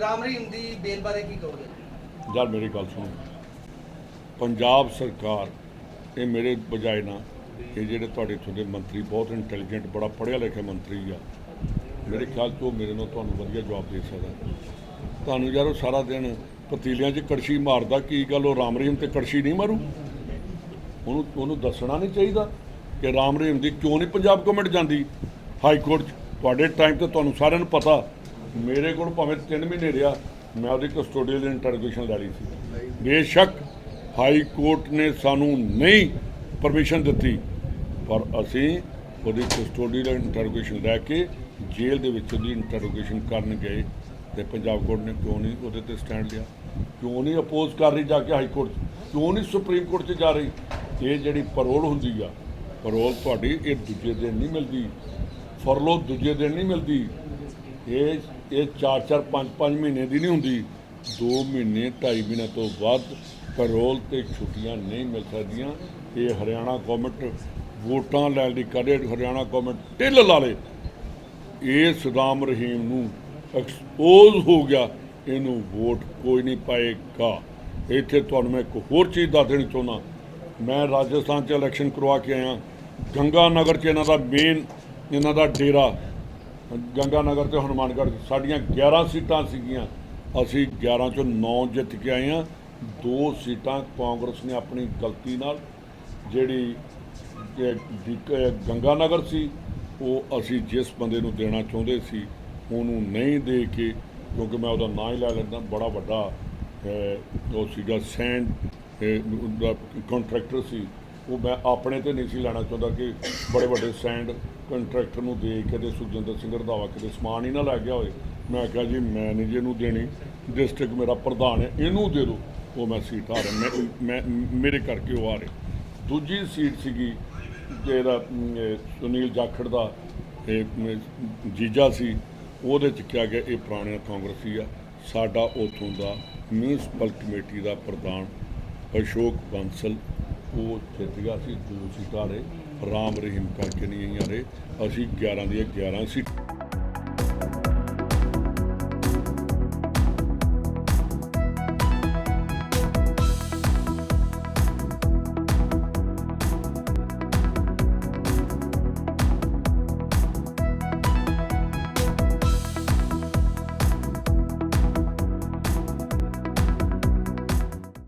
ਰਾਮ ਰਹੀਮ ਦੀ ਬੇਲ ਬਾਰੇ ਕੀ ਕਹੋਗੇ? ਯਾਰ ਮੇਰੀ ਗੱਲ ਸੁਣ। ਪੰਜਾਬ ਸਰਕਾਰ, ਇਹ ਮੇਰੇ ਬਜਾਏ ਨਾ, ਇਹ ਜਿਹੜੇ ਤੁਹਾਡੇ ਇੱਥੋਂ ਦੇ ਮੰਤਰੀ ਬਹੁਤ ਇੰਟੈਲੀਜੈਂਟ ਬੜਾ ਪੜ੍ਹਿਆ ਲਿਖਿਆ ਮੰਤਰੀ ਆ। ਮੇਰੇ ਖਿਆਲ 'ਚ ਉਹ ਮੇਰੇ ਨਾਲ ਤੁਹਾਨੂੰ ਵਧੀਆ ਜਵਾਬ ਦੇ ਸਕਦਾ ਤੁਹਾਨੂੰ ਯਾਰ ਉਹ ਸਾਰਾ ਦਿਨ ਪਤੀਲਿਆਂ 'ਚ ਕੜਛੀ ਮਾਰਦਾ, ਕੀ ਗੱਲ ਉਹ ਰਾਮ ਰਹੀਮ ਤੇ ਕੜਛੀ ਨਹੀਂ ਮਾਰੂ? ਉਹਨੂੰ ਉਹਨੂੰ ਦੱਸਣਾ ਨਹੀਂ ਚਾਹੀਦਾ ਕਿ ਰਾਮ ਰਹੀਮ ਦੀ ਕਿਉਂ ਨਹੀਂ ਪੰਜਾਬ ਗਵਰਨਮੈਂਟ ਜਾਂਦੀ? ਹਾਈ ਕੋਰਟ 'ਚ, ਤੁਹਾਡੇ ਟਾਈਮ ਤੇ ਤੁਹਾਨੂੰ ਸਾਰਿਆਂ ਨੂੰ ਪਤਾ ਮੇਰੇ ਕੋਲ ਭਾਵੇਂ 3 ਮਹੀਨੇ ਰਿਹਾ, ਮੈਂ ਉਹਦੀ ਕਸਟੋਡੀਅਲ ਇੰਟਰੋਗੇਸ਼ਨ ਲੈ ਲਈ ਸੀ। ਬੇਸ਼ੱਕ ਹਾਈ ਕੋਰਟ ਨੇ ਸਾਨੂੰ ਨਹੀਂ ਪਰਮਿਸ਼ਨ ਦਿੱਤੀ, ਪਰ ਅਸੀਂ ਉਹਦੀ ਕਸਟੋਡੀਅਲ ਇੰਟਰੋਗੇਸ਼ਨ ਲੈ ਕੇ ਜੇਲ੍ਹ ਦੇ ਵਿੱਚ ਉਹਦੀ ਇੰਟਰੋਗੇਸ਼ਨ ਕਰਨ ਗਏ ਤੇ ਪੰਜਾਬ ਕੋਰਟ ਨੇ ਕਿਉਂ ਨਹੀਂ ਉਹਦੇ ਤੇ ਸਟੈਂਡ ਲਿਆ? ਕਿਉਂ ਨਹੀਂ ਅਪੋਜ਼ ਕਰ ਰਹੀ ਜਾ ਕੇ ਹਾਈ ਕੋਰਟ? 'ਚ ਕਿਉਂ ਨਹੀਂ ਸੁਪਰੀਮ ਕੋਰਟ 'ਚ ਜਾ ਰਹੀ? ਇਹ ਜਿਹੜੀ ਪਰੋਲ ਹੁੰਦੀ ਆ ਪਰੋਲ ਤੁਹਾਡੀ ਇਹ ਦੂਜੇ ਦਿਨ ਨਹੀਂ ਮਿਲਦੀ। ਫਰਲੋ ਦੂਜੇ ਦਿਨ ਨਹੀਂ ਮਿਲਦੀ। ਇਹ ਇਹ 4-4 5-5 ਮਹੀਨੇ ਦੀ ਨਹੀਂ ਹੁੰਦੀ। 2 ਮਹੀਨੇ 2.5 ਮਹੀਨੇ ਤੋਂ ਵੱਧ ਪੈਰੋਲ ਤੇ ਛੁੱਟੀਆਂ ਨਹੀਂ ਮਿਲ ਸਕਦੀਆਂ। ਇਹ ਹਰਿਆਣਾ ਗਵਰਨਮੈਂਟ ਵੋਟਾਂ ਲੈਣ ਦੀ ਕਦੇ ਹਰਿਆਣਾ ਗਵਰਨਮੈਂਟ ਢਿੱਲ ਲਾ ਲੇ ਇਹ ਸਦਾਮ ਰਹੀਮ ਨੂੰ ਐਕਸਪੋਜ਼ ਹੋ ਗਿਆ। ਇਹਨੂੰ ਵੋਟ ਕੋਈ ਨਹੀਂ ਪਾਏਗਾ। ਇੱਥੇ ਤੁਹਾਨੂੰ ਮੈਂ ਇੱਕ ਹੋਰ ਚੀਜ਼ ਦੱਸ ਦੇਣੀ ਚਾਹੁੰਦਾ। ਮੈਂ ਰਾਜਸਥਾਨ 'ਚ ਇਲੈਕਸ਼ਨ ਕਰਵਾ ਕੇ ਆਇਆ। ਗੰਗਾ ਨਗਰ 'ਚ ਇਹਨਾਂ ਦਾ ਮੇਨ ਇਹਨਾਂ ਦਾ ਡੇਰਾ। ਗੰਗਾ ਨਗਰ ਤੇ ਹਨੂਮਾਨਗੜ੍ਹ ਸਾਡੀਆਂ 11 ਸੀਟਾਂ ਸੀਗੀਆਂ। ਅਸੀਂ 11 ਚੋਂ 9 ਜਿੱਤ ਕੇ ਆਏ ਹਾਂ। ਦੋ ਸੀਟਾਂ ਕਾਂਗਰਸ ਨੇ ਆਪਣੀ ਗਲਤੀ ਨਾਲ, ਜਿਹੜੀ ਗੰਗਾ ਨਗਰ ਸੀ, ਉਹ ਅਸੀਂ ਜਿਸ ਬੰਦੇ ਨੂੰ ਦੇਣਾ ਚਾਹੁੰਦੇ ਸੀ, ਉਹਨੂੰ ਨਹੀਂ ਦੇ ਕੇ, ਕਿਉਂਕਿ ਮੈਂ ਉਹਦਾ ਨਾਂ ਹੀ ਲੈ ਲੈਂਦਾ, ਬੜਾ ਵੱਡਾ ਉਹ ਸੀਗਾ ਸੈਂਡ ਕੰਟਰੈਕਟਰ ਸੀ। ਉਹ ਮੈਂ ਆਪਣੇ ਤੇ ਨਹੀਂ ਸੀ ਲੈਣਾ ਚਾਹੁੰਦਾ ਕਿ ਬੜੇ ਵੱਡੇ ਸੈਂਡ ਕੰਟਰੈਕਟਰ ਨੂੰ ਦੇ ਕੇ ਤੇ ਸੁਖਜਿੰਦਰ ਸਿੰਘ ਰੰਧਾਵਾ ਕਿਤੇ ਸਮਾਨ ਹੀ ਨਾ ਲੈ ਗਿਆ ਹੋਵੇ ਮੈਂ ਕਿਹਾ ਜੀ, ਮੈਂ ਨਹੀਂ ਜੀ ਇਹਨੂੰ ਦੇਣੀ ਡਿਸਟ੍ਰਿਕਟ ਮੇਰਾ ਪ੍ਰਧਾਨ ਹੈ, ਇਹਨੂੰ ਦੇ ਦਿਓ। ਉਹ ਮੈਂ ਸੀਟ ਹਾਰ ਮੈਂ ਮੈਂ, ਮੇਰੇ ਕਰਕੇ ਉਹ ਆ ਰਹੇ। ਦੂਜੀ ਸੀਟ ਸੀਗੀ, ਜਿਹੜਾ ਸੁਨੀਲ ਜਾਖੜ ਦਾ ਜੀਜਾ ਸੀ, ਉਹਦੇ ਚ ਕਿਹਾ ਗਿਆ ਇਹ ਪੁਰਾਣਾ ਕਾਂਗਰਸੀ ਆ, ਸਾਡਾ ਉਥੋਂ ਦਾ ਮਿਊਨਿਸਪਲ ਕਮੇਟੀ ਦਾ ਪ੍ਰਧਾਨ ਅਸ਼ੋਕ ਬੰਸਲ ਉਹ ਜਿੱਤ ਗਿਆ ਸੀ ਦੋ ਸੀਟਾਂ ਰਹੇ ਰਾਮ ਰਹੀਮ ਕਰਕੇ ਨਹੀਂ ਆਈਆਂ ਰਹੇ ਅਸੀਂ 11 ਦੀਆਂ 11 ਸੀਟ